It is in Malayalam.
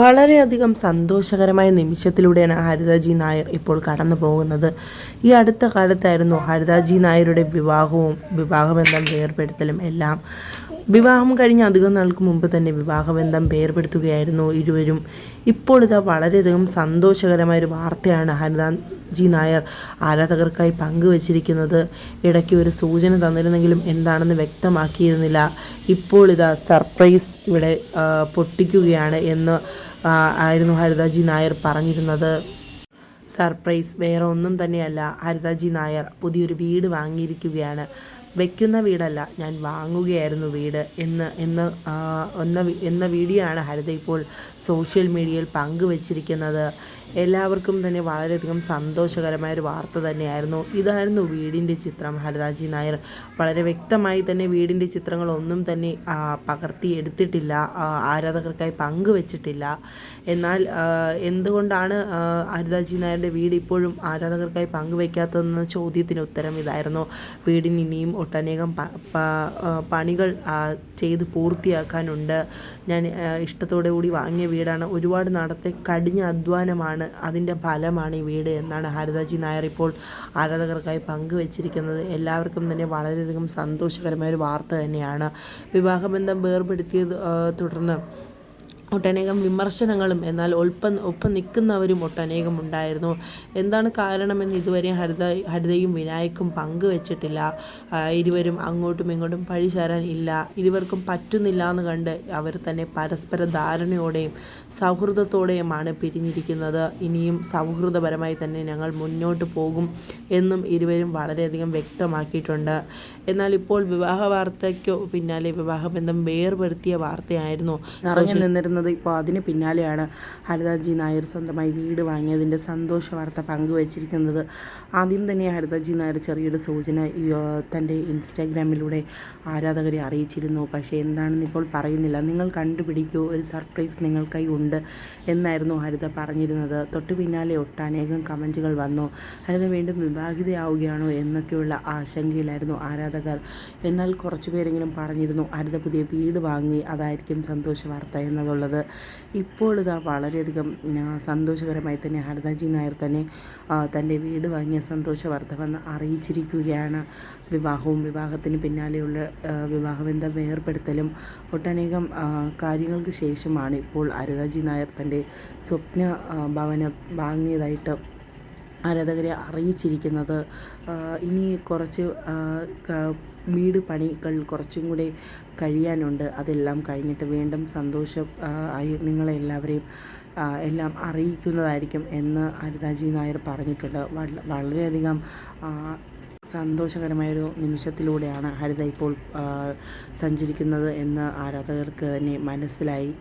വളരെയധികം സന്തോഷകരമായ നിമിഷത്തിലൂടെയാണ് ഹരിതാജി നായർ ഇപ്പോൾ കടന്നു പോകുന്നത്. ഈ അടുത്ത കാലത്തായിരുന്നു ഹരിതാജി നായരുടെ വിവാഹവും വിവാഹബന്ധം വേർപെടുത്തലും എല്ലാം വിവാഹം കഴിഞ്ഞ് അധികം നാൾക്ക് മുമ്പ് തന്നെ വിവാഹബന്ധം വേർപെടുത്തുകയായിരുന്നു ഇരുവരും. ഇപ്പോൾ ഇതാ വളരെയധികം സന്തോഷകരമായ ഒരു വാർത്തയാണ് ഹരിതാജി നായർ ആരാധകർക്കായി പങ്കുവച്ചിരിക്കുന്നത്. ഇടയ്ക്ക് ഒരു സൂചന തന്നിരുന്നെങ്കിലും എന്താണെന്ന് വ്യക്തമാക്കിയിരുന്നില്ല. ഇപ്പോൾ ഇതാ സർപ്രൈസ് ഇവിടെ പൊട്ടിക്കുകയാണ് എന്ന് ആയിരുന്നു ഹരിതാജി നായർ പറഞ്ഞിരുന്നത്. സർപ്രൈസ് വേറെ ഒന്നും തന്നെയല്ല. ഹരിതാജി നായർ പുതിയൊരു വീട് വാങ്ങിയിരിക്കുകയാണ്. വയ്ക്കുന്ന വീടല്ല. ഞാൻ വാങ്ങുകയായിരുന്നു വീട് എന്ന് എന്ന് എന്ന എന്ന വീഡിയോ ആണ് ഹരിത ഇപ്പോൾ സോഷ്യൽ മീഡിയയിൽ പങ്കുവച്ചിരിക്കുന്നത്. എല്ലാവർക്കും തന്നെ വളരെയധികം സന്തോഷകരമായ ഒരു വാർത്ത തന്നെയായിരുന്നു. ഇതായിരുന്നു വീടിന്റെ ചിത്രം. ഹരിതാജി നായർ വളരെ വ്യക്തമായി തന്നെ വീടിന്റെ ചിത്രങ്ങളൊന്നും തന്നെ പകർത്തി എടുത്തിട്ടില്ല. ആരാധകർക്കായി പങ്കുവച്ചിട്ടില്ല. എന്നാൽ എന്തുകൊണ്ടാണ് ഹരിതാജി നായരുടെ വീട് ഇപ്പോഴും ആരാധകർക്കായി പങ്കുവയ്ക്കാത്തതെന്ന ചോദ്യത്തിന് ഉത്തരം ഇതായിരുന്നു. വീടിന് ഇനിയും ഒട്ടനേകം പണികൾ ചെയ്ത് പൂർത്തിയാക്കാനുണ്ട്. ഞാൻ ഇഷ്ടത്തോടു കൂടി വാങ്ങിയ വീടാണ്. ഒരുപാട് നടത്തെ കടിഞ്ഞ അധ്വാനമാണ്. അതിന്റെ ഫലമാണ് ഈ വീട് എന്നാണ് ഹരിതാജി നായർ ഇപ്പോൾ ആരാധകർക്കായി പങ്കുവച്ചിരിക്കുന്നത്. എല്ലാവർക്കും തന്നെ വളരെയധികം സന്തോഷകരമായ ഒരു വാർത്ത തന്നെയാണ്. വിവാഹബന്ധം വേർപെടുത്തിയത് തുടർന്ന് ഒട്ടനേകം വിമർശനങ്ങളും എന്നാൽ ഒപ്പം ഒപ്പം നിൽക്കുന്നവരും ഒട്ടനേകം ഉണ്ടായിരുന്നു. എന്താണ് കാരണമെന്ന് ഇതുവരെ ഹരിത ഹരിതയും വിനായക്കും പങ്കുവച്ചിട്ടില്ല. ഇരുവരും അങ്ങോട്ടും ഇങ്ങോട്ടും പഴി ചേരാൻ ഇല്ല. ഇരുവർക്കും പറ്റുന്നില്ല എന്ന് കണ്ട് അവർ തന്നെ പരസ്പര ധാരണയോടെയും സൗഹൃദത്തോടെയുമാണ് പിരിഞ്ഞിരിക്കുന്നത്. ഇനിയും സൗഹൃദപരമായി തന്നെ ഞങ്ങൾ മുന്നോട്ട് പോകും എന്നും ഇരുവരും വളരെയധികം വ്യക്തമാക്കിയിട്ടുണ്ട്. എന്നാൽ ഇപ്പോൾ വിവാഹ വാർത്തയ്ക്കോ പിന്നാലെ വിവാഹബന്ധം വേർപെടുത്തിയ വാർത്തയായിരുന്നു നിറഞ്ഞു നിന്നിരുന്നത് ഇപ്പോൾ അതിന് പിന്നാലെയാണ് ഹരിതാജി നായർ സ്വന്തമായി വീട് വാങ്ങിയതിന്റെ സന്തോഷ വാർത്ത പങ്കുവച്ചിരിക്കുന്നത്. ആദ്യം തന്നെ ഹരിതാജി നായർ ചെറിയൊരു സൂചന തന്റെ ഇൻസ്റ്റാഗ്രാമിലൂടെ ആരാധകരെ അറിയിച്ചിരുന്നു. പക്ഷേ എന്താണെന്ന് ഇപ്പോൾ പറയുന്നില്ല. നിങ്ങൾ കണ്ടുപിടിക്കൂ ഒരു സർപ്രൈസ് നിങ്ങൾക്കായി ഉണ്ട് എന്നായിരുന്നു ഹരിത പറഞ്ഞിരുന്നത്. തൊട്ടു പിന്നാലെ ഒട്ടനേകം കമന്റുകൾ വന്നു. ഹരിത വീണ്ടും വിവാഹിതയാവുകയാണോ എന്നൊക്കെയുള്ള ആശങ്കയിലായിരുന്നു ആരാധകർ. എന്നാൽ കുറച്ചുപേരെങ്കിലും പറഞ്ഞിരുന്നു ഹരിത പുതിയ വീട് വാങ്ങി അതായിരിക്കും സന്തോഷ വാർത്ത എന്നുള്ളത് ഇപ്പോൾ വളരെയധികം സന്തോഷകരമായി തന്നെ ഹർദാജി നായർ തന്നെ തന്റെ വീട് വാങ്ങിയ സന്തോഷ വർദ്ധമെന്ന് അറിയിച്ചിരിക്കുകയാണ്. വിവാഹവും വിവാഹത്തിന് പിന്നാലെയുള്ള വിവാഹബന്ധം വേർപ്പെടുത്തലും ഒട്ടനേകം കാര്യങ്ങൾക്ക് ശേഷമാണ് ഇപ്പോൾ ഹരിതാജി നായർ തന്റെ സ്വപ്ന ഭവനം വാങ്ങിയതായിട്ട് ആരാധകരെ അറിയിച്ചിരിക്കുന്നത്. ഇനി കുറച്ച് വീട് പണികൾ കുറച്ചും കൂടി കഴിയാനുണ്ട്. അതെല്ലാം കഴിഞ്ഞിട്ട് വീണ്ടും സന്തോഷം ആയി നിങ്ങളെല്ലാവരെയും എല്ലാം അറിയിക്കുന്നതായിരിക്കും എന്ന് അരുതാജി നായർ പറഞ്ഞിട്ടുണ്ട്. വള- വളരെയധികം സന്തോഷകരമായൊരു നിമിഷത്തിലൂടെയാണ് ഹരിത ഇപ്പോൾ സഞ്ചരിക്കുന്നത് എന്ന് ആരാധകർക്ക് തന്നെ മനസ്സിലായി.